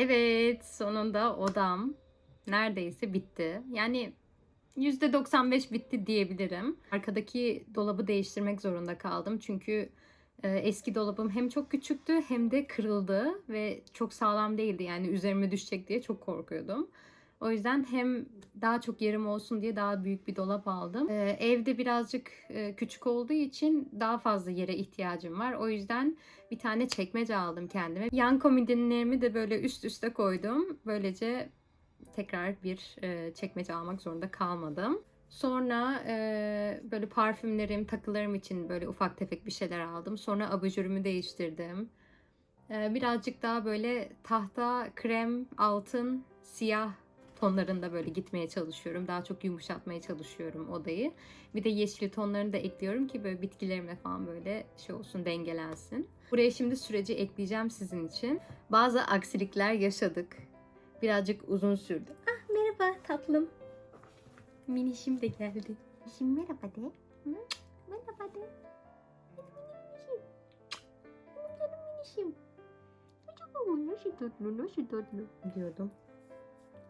Evet, sonunda odam neredeyse bitti. Yani %95 bitti diyebilirim. Arkadaki dolabı değiştirmek zorunda kaldım. Çünkü e, eski dolabım hem çok küçüktü hem de kırıldı ve çok sağlam değildi. Yani üzerime düşecek diye çok korkuyordum. O yüzden hem daha çok yerim olsun diye daha büyük bir dolap aldım. Ee, evde birazcık e, küçük olduğu için daha fazla yere ihtiyacım var. O yüzden bir tane çekmece aldım kendime. Yan komodinlerimi de böyle üst üste koydum. Böylece tekrar bir e, çekmece almak zorunda kalmadım. Sonra e, böyle parfümlerim, takılarım için böyle ufak tefek bir şeyler aldım. Sonra abajurümü değiştirdim. E, birazcık daha böyle tahta, krem, altın, siyah tonlarında böyle gitmeye çalışıyorum. Daha çok yumuşatmaya çalışıyorum odayı. Bir de yeşil tonlarını da ekliyorum ki böyle bitkilerimle falan böyle şey olsun dengelensin. Buraya şimdi süreci ekleyeceğim sizin için. Bazı aksilikler yaşadık. Birazcık uzun sürdü. Ah merhaba tatlım. Minişim de geldi. Minişim merhaba de. Hı? Merhaba de. Minişim. Benim minişim. Çok nasıl tatlı, nasıl tatlı diyordum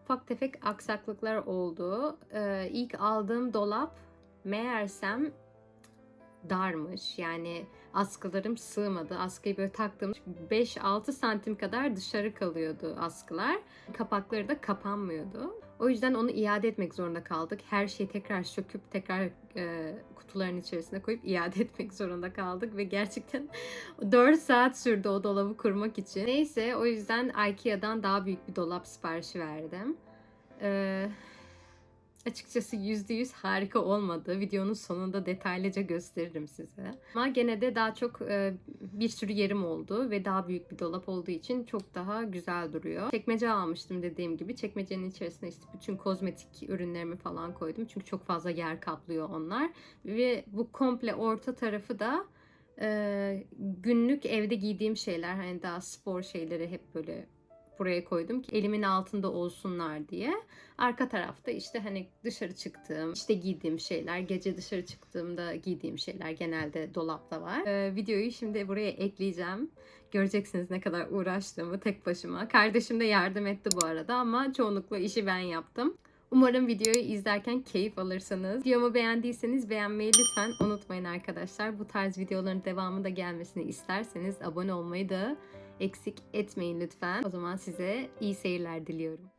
ufak tefek aksaklıklar oldu. Ee, ilk aldığım dolap meğersem darmış. Yani askılarım sığmadı. Askıyı böyle taktım 5-6 santim kadar dışarı kalıyordu askılar. Kapakları da kapanmıyordu. O yüzden onu iade etmek zorunda kaldık. Her şeyi tekrar söküp tekrar e, kutuların içerisine koyup iade etmek zorunda kaldık ve gerçekten 4 saat sürdü o dolabı kurmak için. Neyse o yüzden IKEA'dan daha büyük bir dolap siparişi verdim. Ee, açıkçası %100 harika olmadı. Videonun sonunda detaylıca gösteririm size. Ama gene de daha çok e, bir sürü yerim oldu ve daha büyük bir dolap olduğu için çok daha güzel duruyor. Çekmece almıştım dediğim gibi. Çekmecenin içerisine işte bütün kozmetik ürünlerimi falan koydum. Çünkü çok fazla yer kaplıyor onlar. Ve bu komple orta tarafı da e, günlük evde giydiğim şeyler. Hani daha spor şeyleri hep böyle buraya koydum ki elimin altında olsunlar diye. Arka tarafta işte hani dışarı çıktığım, işte giydiğim şeyler, gece dışarı çıktığımda giydiğim şeyler genelde dolapta var. Ee, videoyu şimdi buraya ekleyeceğim. Göreceksiniz ne kadar uğraştığımı tek başıma. Kardeşim de yardım etti bu arada ama çoğunlukla işi ben yaptım. Umarım videoyu izlerken keyif alırsınız. Videomu beğendiyseniz beğenmeyi lütfen unutmayın arkadaşlar. Bu tarz videoların devamı da gelmesini isterseniz abone olmayı da eksik etmeyin lütfen. O zaman size iyi seyirler diliyorum.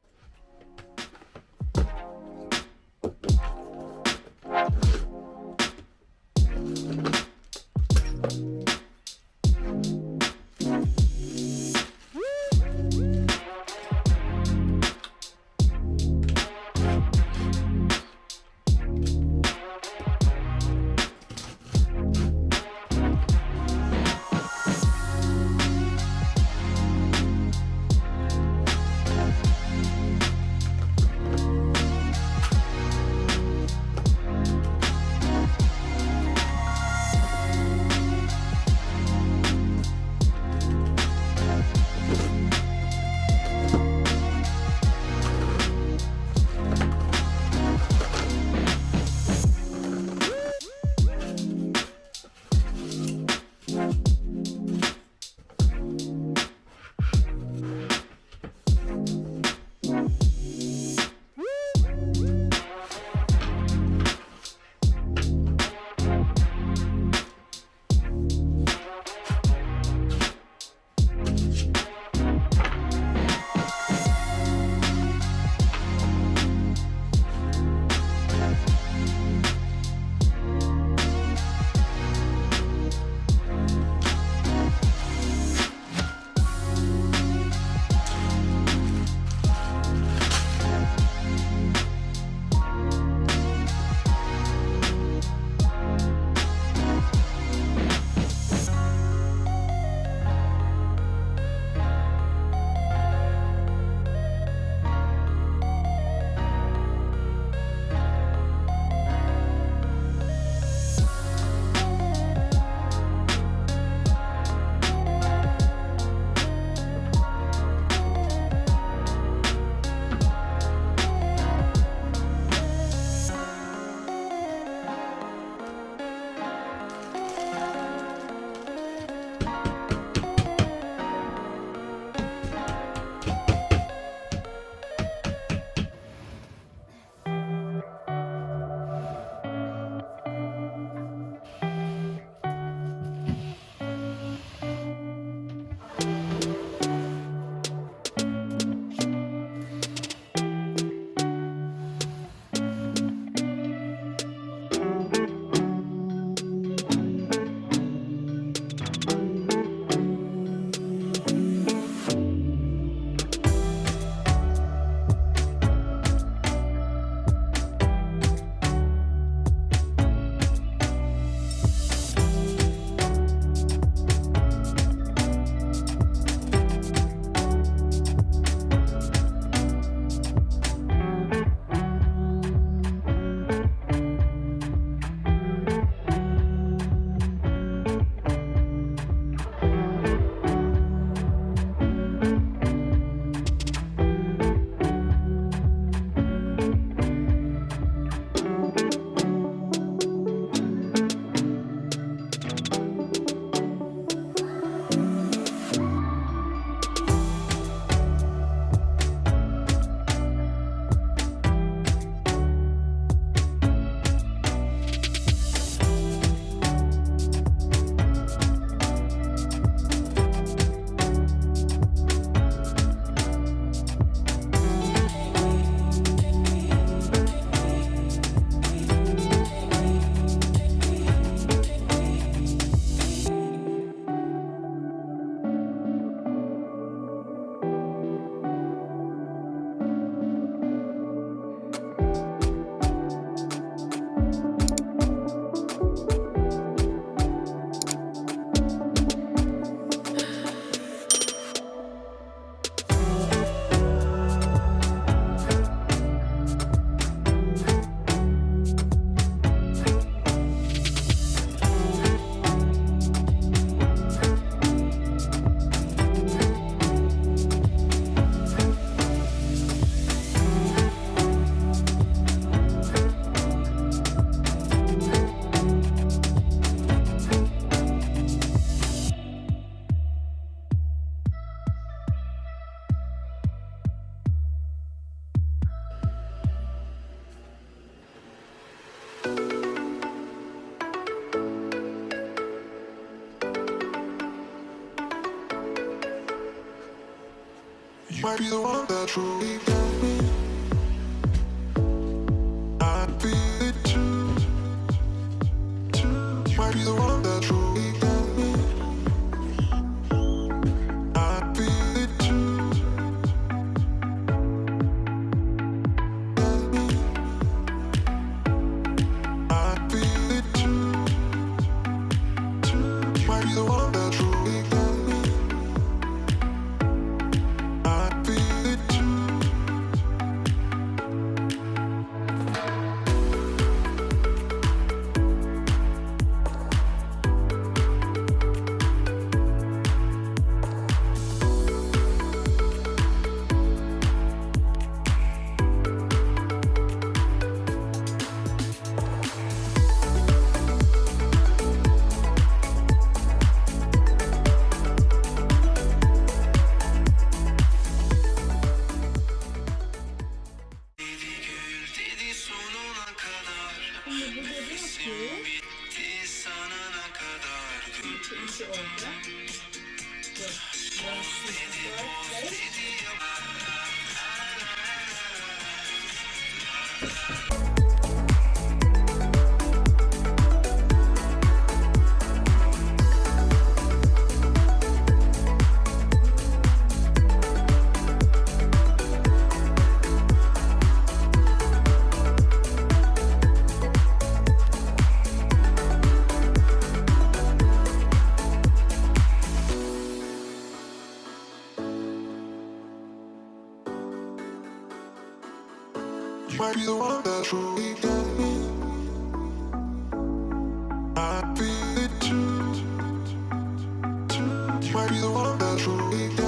might be the one that truly got me. might be the one that's true.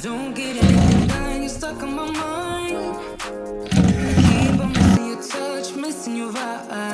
Don't get it done, You're stuck on my mind. Keep on missing your touch, missing your vibe.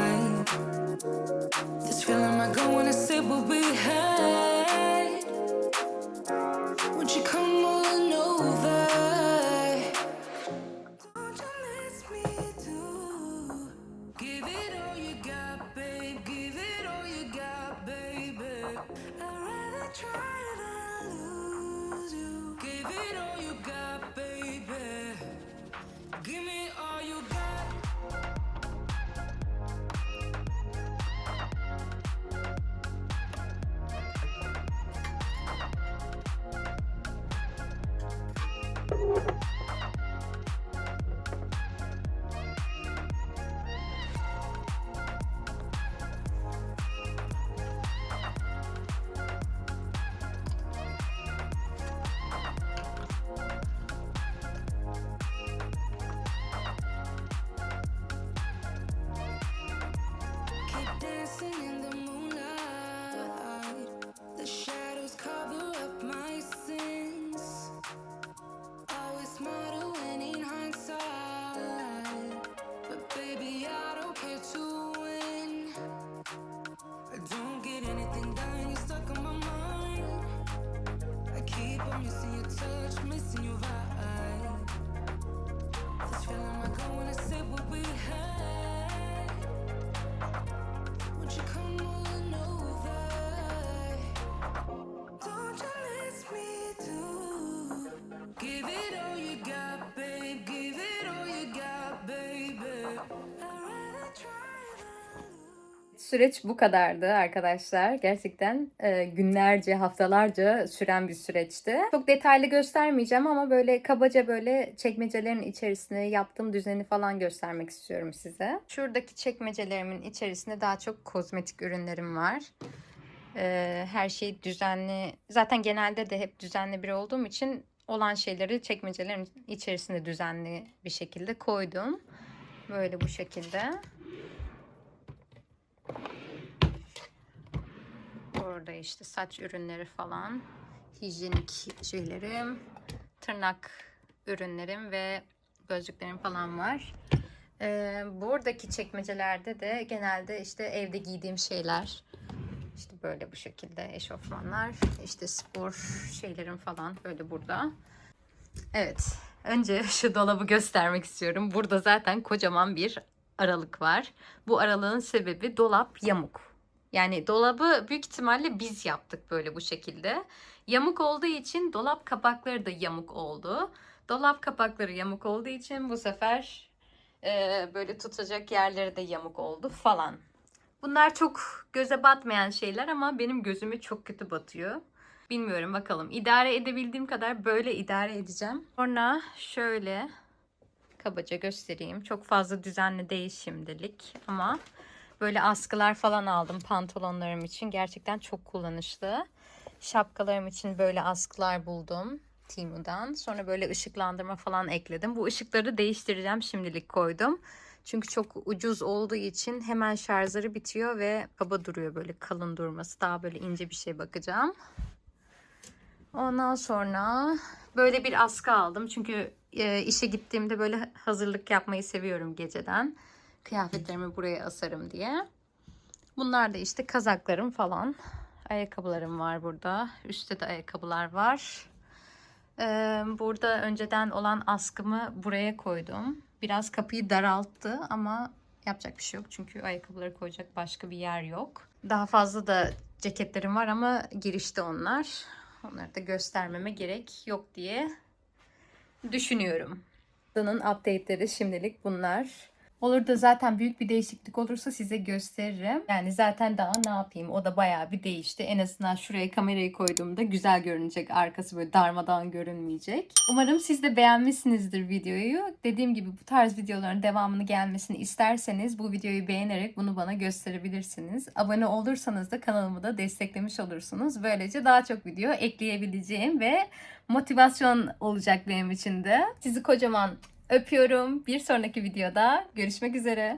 Dancing in Süreç bu kadardı arkadaşlar. Gerçekten e, günlerce, haftalarca süren bir süreçti. Çok detaylı göstermeyeceğim ama böyle kabaca böyle çekmecelerin içerisine yaptığım düzeni falan göstermek istiyorum size. Şuradaki çekmecelerimin içerisinde daha çok kozmetik ürünlerim var. E, her şey düzenli. Zaten genelde de hep düzenli biri olduğum için olan şeyleri çekmecelerin içerisinde düzenli bir şekilde koydum. Böyle bu şekilde. Orada işte saç ürünleri falan, hijyenik şeylerim, tırnak ürünlerim ve gözlüklerim falan var. Ee, buradaki çekmecelerde de genelde işte evde giydiğim şeyler, işte böyle bu şekilde eşofmanlar, işte spor şeylerim falan böyle burada. Evet, önce şu dolabı göstermek istiyorum. Burada zaten kocaman bir aralık var. Bu aralığın sebebi dolap yamuk. Yani dolabı büyük ihtimalle biz yaptık böyle bu şekilde. Yamuk olduğu için dolap kapakları da yamuk oldu. Dolap kapakları yamuk olduğu için bu sefer e, böyle tutacak yerleri de yamuk oldu falan. Bunlar çok göze batmayan şeyler ama benim gözüme çok kötü batıyor. Bilmiyorum bakalım. İdare edebildiğim kadar böyle idare edeceğim. Sonra şöyle kabaca göstereyim. Çok fazla düzenli değil şimdilik ama böyle askılar falan aldım pantolonlarım için. Gerçekten çok kullanışlı. Şapkalarım için böyle askılar buldum Timu'dan. Sonra böyle ışıklandırma falan ekledim. Bu ışıkları değiştireceğim şimdilik koydum. Çünkü çok ucuz olduğu için hemen şarjları bitiyor ve kaba duruyor böyle kalın durması. Daha böyle ince bir şey bakacağım. Ondan sonra böyle bir askı aldım. Çünkü e, işe gittiğimde böyle hazırlık yapmayı seviyorum geceden. Kıyafetlerimi buraya asarım diye. Bunlar da işte kazaklarım falan. Ayakkabılarım var burada. Üstte de ayakkabılar var. Ee, burada önceden olan askımı buraya koydum. Biraz kapıyı daralttı ama yapacak bir şey yok. Çünkü ayakkabıları koyacak başka bir yer yok. Daha fazla da ceketlerim var ama girişte onlar. Onları da göstermeme gerek yok diye düşünüyorum. Danın update'leri şimdilik bunlar. Olur da zaten büyük bir değişiklik olursa size gösteririm. Yani zaten daha ne yapayım o da bayağı bir değişti. En azından şuraya kamerayı koyduğumda güzel görünecek. Arkası böyle darmadan görünmeyecek. Umarım siz de beğenmişsinizdir videoyu. Dediğim gibi bu tarz videoların devamını gelmesini isterseniz bu videoyu beğenerek bunu bana gösterebilirsiniz. Abone olursanız da kanalımı da desteklemiş olursunuz. Böylece daha çok video ekleyebileceğim ve motivasyon olacak benim için de. Sizi kocaman öpüyorum. Bir sonraki videoda görüşmek üzere.